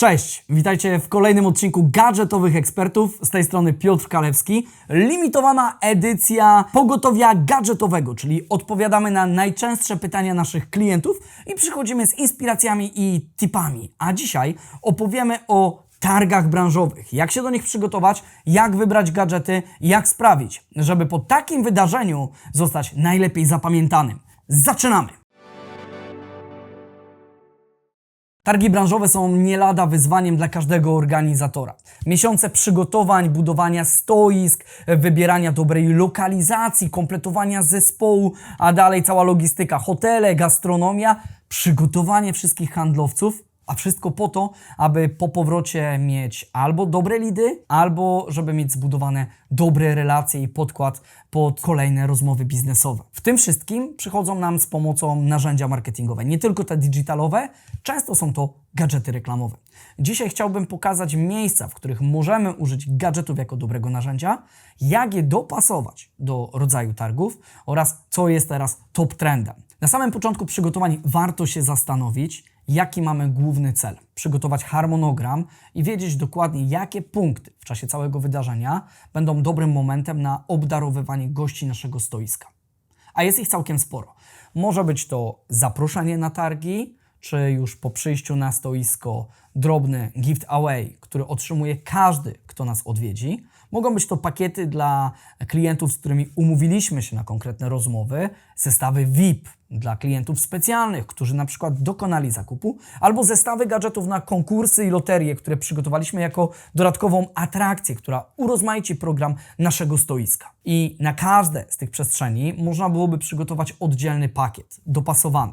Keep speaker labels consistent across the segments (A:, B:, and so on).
A: Cześć, witajcie w kolejnym odcinku Gadżetowych Ekspertów. Z tej strony Piotr Kalewski. Limitowana edycja pogotowia gadżetowego, czyli odpowiadamy na najczęstsze pytania naszych klientów i przychodzimy z inspiracjami i tipami. A dzisiaj opowiemy o targach branżowych, jak się do nich przygotować, jak wybrać gadżety, jak sprawić, żeby po takim wydarzeniu zostać najlepiej zapamiętanym. Zaczynamy! Targi branżowe są nie lada wyzwaniem dla każdego organizatora. Miesiące przygotowań, budowania stoisk, wybierania dobrej lokalizacji, kompletowania zespołu, a dalej cała logistyka, hotele, gastronomia, przygotowanie wszystkich handlowców, a wszystko po to, aby po powrocie mieć albo dobre lidy, albo żeby mieć zbudowane dobre relacje i podkład pod kolejne rozmowy biznesowe. W tym wszystkim przychodzą nam z pomocą narzędzia marketingowe, nie tylko te digitalowe, często są to gadżety reklamowe. Dzisiaj chciałbym pokazać miejsca, w których możemy użyć gadżetów jako dobrego narzędzia, jak je dopasować do rodzaju targów oraz co jest teraz top trendem. Na samym początku przygotowań warto się zastanowić, jaki mamy główny cel. Przygotować harmonogram i wiedzieć dokładnie, jakie punkty w czasie całego wydarzenia będą dobrym momentem na obdarowywanie gości naszego stoiska. A jest ich całkiem sporo. Może być to zaproszenie na targi, czy już po przyjściu na stoisko drobny gift away, który otrzymuje każdy, kto nas odwiedzi. Mogą być to pakiety dla klientów, z którymi umówiliśmy się na konkretne rozmowy, zestawy VIP dla klientów specjalnych, którzy na przykład dokonali zakupu, albo zestawy gadżetów na konkursy i loterie, które przygotowaliśmy jako dodatkową atrakcję, która urozmaici program naszego stoiska. I na każde z tych przestrzeni można byłoby przygotować oddzielny pakiet, dopasowany.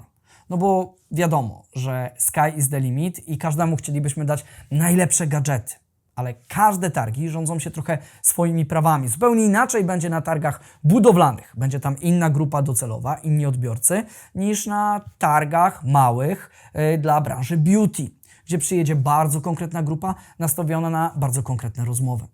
A: No bo wiadomo, że sky is the limit i każdemu chcielibyśmy dać najlepsze gadżety. Ale każde targi rządzą się trochę swoimi prawami. Zupełnie inaczej będzie na targach budowlanych. Będzie tam inna grupa docelowa, inni odbiorcy, niż na targach małych yy, dla branży beauty, gdzie przyjedzie bardzo konkretna grupa nastawiona na bardzo konkretne rozmowy.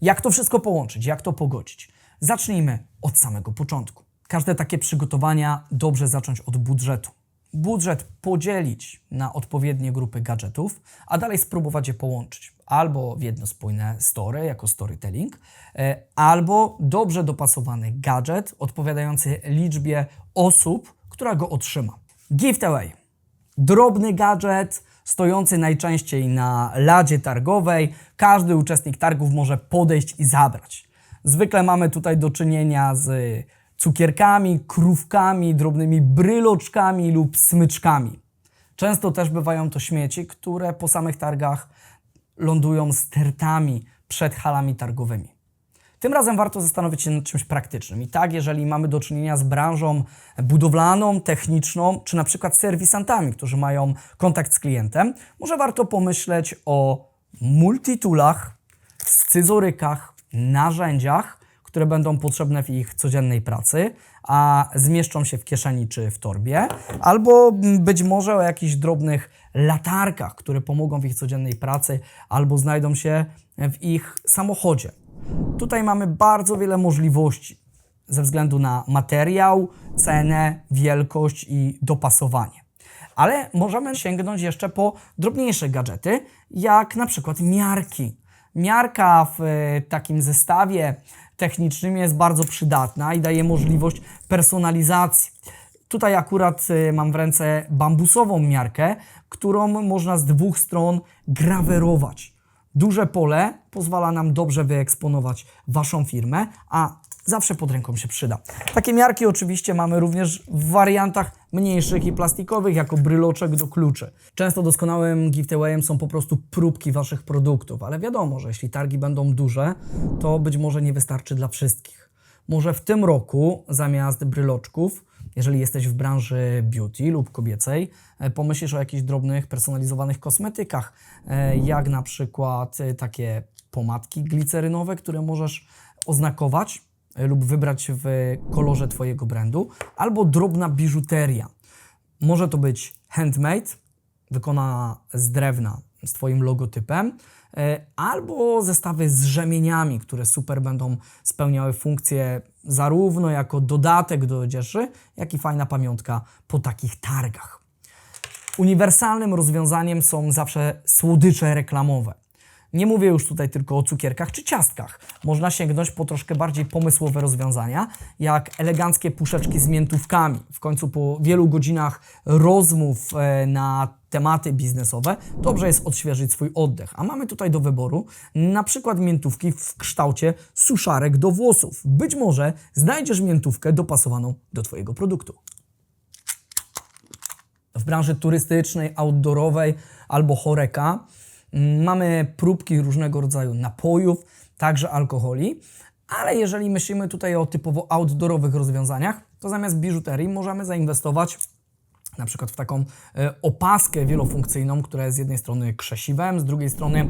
A: Jak to wszystko połączyć? Jak to pogodzić? Zacznijmy od samego początku. Każde takie przygotowania dobrze zacząć od budżetu budżet podzielić na odpowiednie grupy gadżetów, a dalej spróbować je połączyć. Albo w jedno spójne story, jako storytelling, e, albo dobrze dopasowany gadżet odpowiadający liczbie osób, która go otrzyma. Giveaway. Drobny gadżet, stojący najczęściej na ladzie targowej. Każdy uczestnik targów może podejść i zabrać. Zwykle mamy tutaj do czynienia z cukierkami, krówkami, drobnymi bryloczkami lub smyczkami. Często też bywają to śmieci, które po samych targach lądują stertami przed halami targowymi. Tym razem warto zastanowić się nad czymś praktycznym. I tak, jeżeli mamy do czynienia z branżą budowlaną, techniczną, czy na przykład serwisantami, którzy mają kontakt z klientem, może warto pomyśleć o multitoolach, scyzorykach, narzędziach, które będą potrzebne w ich codziennej pracy, a zmieszczą się w kieszeni czy w torbie, albo być może o jakichś drobnych latarkach, które pomogą w ich codziennej pracy, albo znajdą się w ich samochodzie. Tutaj mamy bardzo wiele możliwości ze względu na materiał, cenę, wielkość i dopasowanie. Ale możemy sięgnąć jeszcze po drobniejsze gadżety, jak na przykład miarki. Miarka w e, takim zestawie technicznym jest bardzo przydatna i daje możliwość personalizacji. Tutaj akurat y, mam w ręce bambusową miarkę, którą można z dwóch stron grawerować. Duże pole pozwala nam dobrze wyeksponować Waszą firmę, a zawsze pod ręką się przyda. Takie miarki oczywiście mamy również w wariantach mniejszych i plastikowych, jako bryloczek do kluczy. Często doskonałym giveawayem są po prostu próbki Waszych produktów, ale wiadomo, że jeśli targi będą duże, to być może nie wystarczy dla wszystkich. Może w tym roku zamiast bryloczków jeżeli jesteś w branży beauty lub kobiecej, e, pomyślisz o jakichś drobnych, personalizowanych kosmetykach, e, jak na przykład e, takie pomadki glicerynowe, które możesz oznakować lub wybrać w kolorze Twojego brandu, albo drobna biżuteria. Może to być handmade, wykonana z drewna z Twoim logotypem, albo zestawy z rzemieniami, które super będą spełniały funkcję zarówno jako dodatek do odzieży, jak i fajna pamiątka po takich targach. Uniwersalnym rozwiązaniem są zawsze słodycze reklamowe. Nie mówię już tutaj tylko o cukierkach czy ciastkach. Można sięgnąć po troszkę bardziej pomysłowe rozwiązania, jak eleganckie puszeczki z miętówkami. W końcu po wielu godzinach rozmów e, na tematy biznesowe, dobrze jest odświeżyć swój oddech. A mamy tutaj do wyboru na przykład miętówki w kształcie suszarek do włosów. Być może znajdziesz miętówkę dopasowaną do Twojego produktu w branży turystycznej, outdoorowej albo choreka. Mamy próbki różnego rodzaju napojów, także alkoholi, ale jeżeli myślimy tutaj o typowo outdoorowych rozwiązaniach, to zamiast biżuterii możemy zainwestować na przykład w taką e, opaskę wielofunkcyjną, która jest z jednej strony krzesiwem, z drugiej strony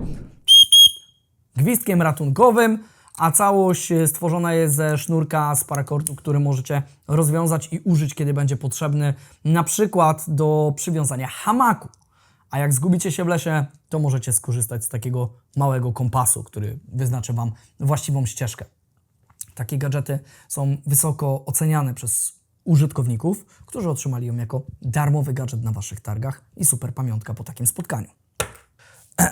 A: gwizdkiem ratunkowym, a całość e, stworzona jest ze sznurka z parakordu, który możecie rozwiązać i użyć, kiedy będzie potrzebny, na przykład do przywiązania hamaku. A jak zgubicie się w lesie, to możecie skorzystać z takiego małego kompasu, który wyznaczy Wam właściwą ścieżkę. Takie gadżety są wysoko oceniane przez użytkowników, którzy otrzymali ją jako darmowy gadżet na Waszych targach i super pamiątka po takim spotkaniu.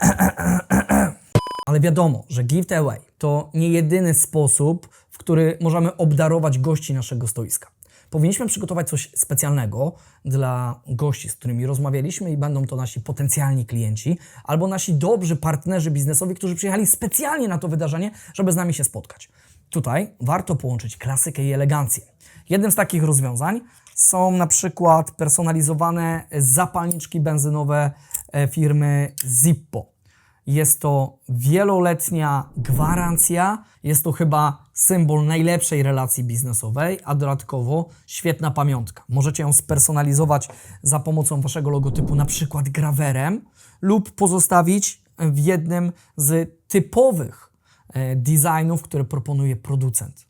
A: Ale wiadomo, że gift away to nie jedyny sposób, w który możemy obdarować gości naszego stoiska. Powinniśmy przygotować coś specjalnego dla gości, z którymi rozmawialiśmy i będą to nasi potencjalni klienci albo nasi dobrzy partnerzy biznesowi, którzy przyjechali specjalnie na to wydarzenie, żeby z nami się spotkać. Tutaj warto połączyć klasykę i elegancję. Jednym z takich rozwiązań są na przykład personalizowane zapalniczki benzynowe e, firmy Zippo. Jest to wieloletnia gwarancja, jest to chyba symbol najlepszej relacji biznesowej, a dodatkowo świetna pamiątka. Możecie ją spersonalizować za pomocą waszego logotypu, na przykład grawerem, lub pozostawić w jednym z typowych e, designów, które proponuje producent.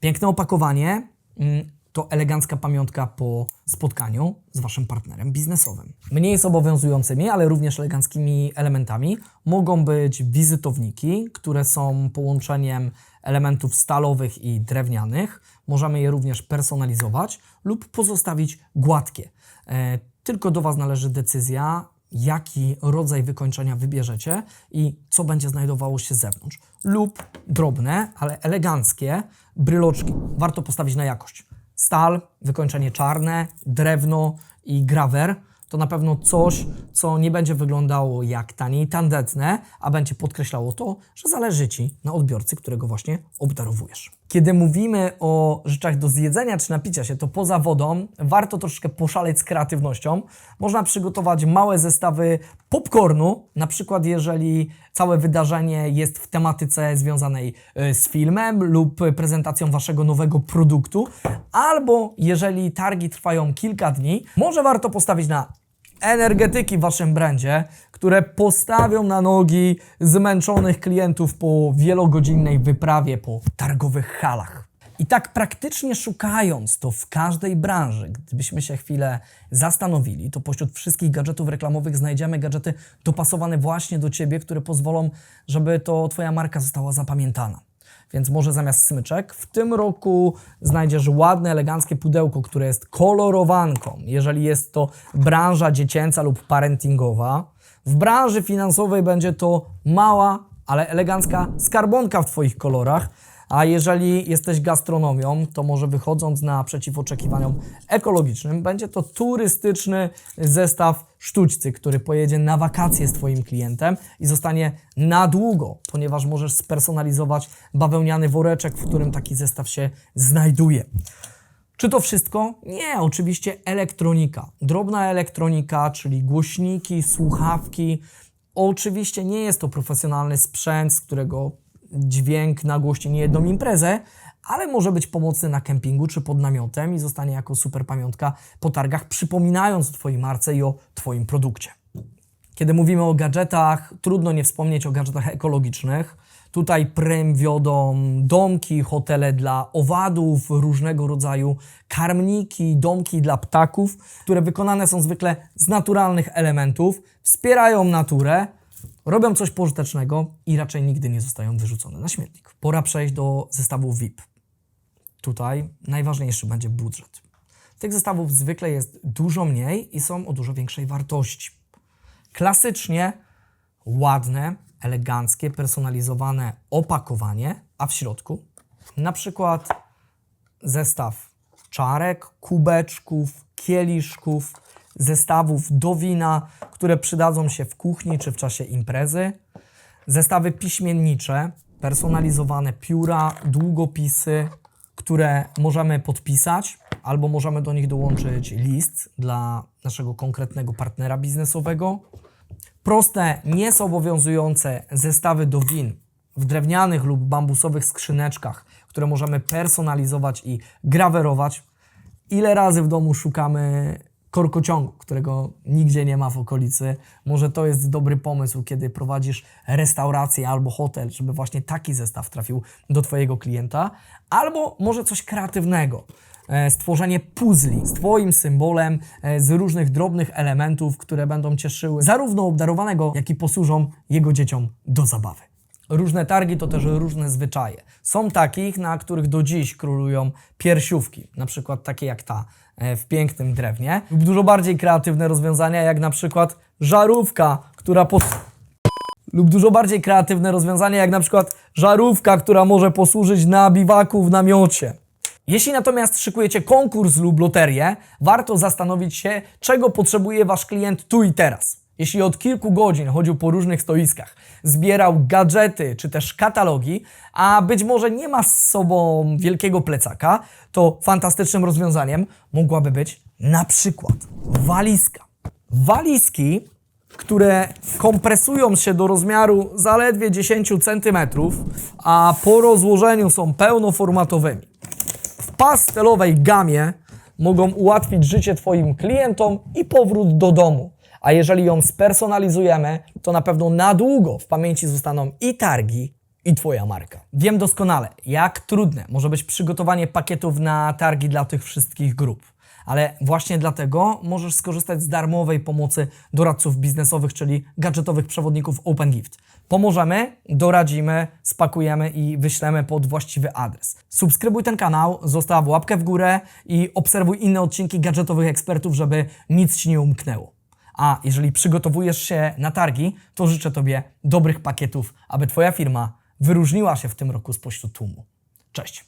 A: Piękne opakowanie mm, to elegancka pamiątka po spotkaniu z Waszym partnerem biznesowym. Mniej zobowiązującymi, ale również eleganckimi elementami mogą być wizytowniki, które są połączeniem elementów stalowych i drewnianych. Możemy je również personalizować lub pozostawić gładkie. E, Tylko do Was należy decyzja, jaki rodzaj wykończenia wybierzecie i co będzie znajdowało się z zewnątrz. Lub drobne, ale eleganckie bryloczki. Warto postawić na jakość. Stal, wykończenie czarne, drewno i grawer to na pewno coś, co nie będzie wyglądało jak tanie i tandetne, a będzie podkreślało to, że zależy Ci na odbiorcy, którego właśnie obdarowujesz. Kiedy mówimy o rzeczach do zjedzenia czy napicia się, to poza wodą warto troszkę poszaleć z kreatywnością. Można przygotować małe zestawy popcornu, na przykład jeżeli całe wydarzenie jest w tematyce związanej e, z filmem lub prezentacją Waszego nowego produktu, albo jeżeli targi trwają kilka dni, może warto postawić na energetyki w Waszym brandzie, które postawią na nogi zmęczonych klientów po wielogodzinnej wyprawie po targowych halach. I tak praktycznie szukając to w każdej branży, gdybyśmy się chwilę zastanowili, to pośród wszystkich gadżetów reklamowych znajdziemy gadżety dopasowane właśnie do Ciebie, które pozwolą, żeby to Twoja marka została zapamiętana. Więc może zamiast smyczek w tym roku znajdziesz ładne, eleganckie pudełko, które jest kolorowanką, jeżeli jest to branża dziecięca lub parentingowa. W branży finansowej będzie to mała, ale elegancka skarbonka w Twoich kolorach. A jeżeli jesteś gastronomią, to może wychodząc naprzeciw oczekiwaniom ekologicznym, będzie to turystyczny zestaw sztućcy, który pojedzie na wakacje z Twoim klientem i zostanie na długo, ponieważ możesz spersonalizować bawełniany woreczek, w którym taki zestaw się znajduje. Czy to wszystko? Nie, oczywiście elektronika. Drobna elektronika, czyli głośniki, słuchawki. Oczywiście nie jest to profesjonalny sprzęt, z którego dźwięk nagłości nie jedną imprezę, ale może być pomocny na kempingu czy pod namiotem i zostanie jako super pamiątka po targach, przypominając o Twojej marce i o Twoim produkcie. Kiedy mówimy o gadżetach, trudno nie wspomnieć o gadżetach ekologicznych. Tutaj prym wiodą domki, hotele dla owadów, różnego rodzaju karmniki, domki dla ptaków, które wykonane są zwykle z naturalnych elementów, wspierają naturę, robią coś pożytecznego i raczej nigdy nie zostają wyrzucone na śmietnik. Pora przejść do zestawu VIP. Tutaj najważniejszy będzie budżet. Tych zestawów zwykle jest dużo mniej i są o dużo większej wartości. Klasycznie ładne, eleganckie, personalizowane opakowanie, a w środku na przykład zestaw czarek, kubeczków, kieliszków, zestawów do wina, które przydadzą się w kuchni czy w czasie imprezy, zestawy piśmiennicze, personalizowane pióra, długopisy, które możemy podpisać, albo możemy do nich dołączyć list dla naszego konkretnego partnera biznesowego. Proste, niezobowiązujące zestawy do win w drewnianych lub bambusowych skrzyneczkach, które możemy personalizować i grawerować. Ile razy w domu szukamy korkociągu, którego nigdzie nie ma w okolicy? Może to jest dobry pomysł, kiedy prowadzisz restaurację albo hotel, żeby właśnie taki zestaw trafił do Twojego klienta, albo może coś kreatywnego e, stworzenie puzli z Twoim symbolem, e, z różnych drobnych elementów, które będą cieszyły zarówno obdarowanego, jak i posłużą jego dzieciom do zabawy. Różne targi to też różne zwyczaje. Są takich, na których do dziś królują piersiówki, na przykład takie jak ta w pięknym drewnie, lub dużo bardziej kreatywne rozwiązania, jak na przykład żarówka, która lub dużo bardziej kreatywne jak na przykład żarówka, która może posłużyć na biwaku w namiocie. Jeśli natomiast szykujecie konkurs lub loterię, warto zastanowić się, czego potrzebuje Wasz klient tu i teraz. Jeśli od kilku godzin chodził po różnych stoiskach, zbierał gadżety czy też katalogi, a być może nie ma z sobą wielkiego plecaka, to fantastycznym rozwiązaniem mogłaby być na przykład walizka. Walizki które kompresują się do rozmiaru zaledwie 10 cm, a po rozłożeniu są pełnoformatowymi. W pastelowej gamie mogą ułatwić życie Twoim klientom i powrót do domu. A jeżeli ją spersonalizujemy, to na pewno na długo w pamięci zostaną i targi, i Twoja marka. Wiem doskonale, jak trudne może być przygotowanie pakietów na targi dla tych wszystkich grup. Ale właśnie dlatego możesz skorzystać z darmowej pomocy doradców biznesowych, czyli gadżetowych przewodników OpenGift. Pomożemy, doradzimy, spakujemy i wyślemy pod właściwy adres. Subskrybuj ten kanał, zostaw łapkę w górę i obserwuj inne odcinki gadżetowych ekspertów, żeby nic Ci nie umknęło. A jeżeli przygotowujesz się na targi, to życzę Tobie dobrych pakietów, aby Twoja firma wyróżniła się w tym roku spośród tłumu. Cześć!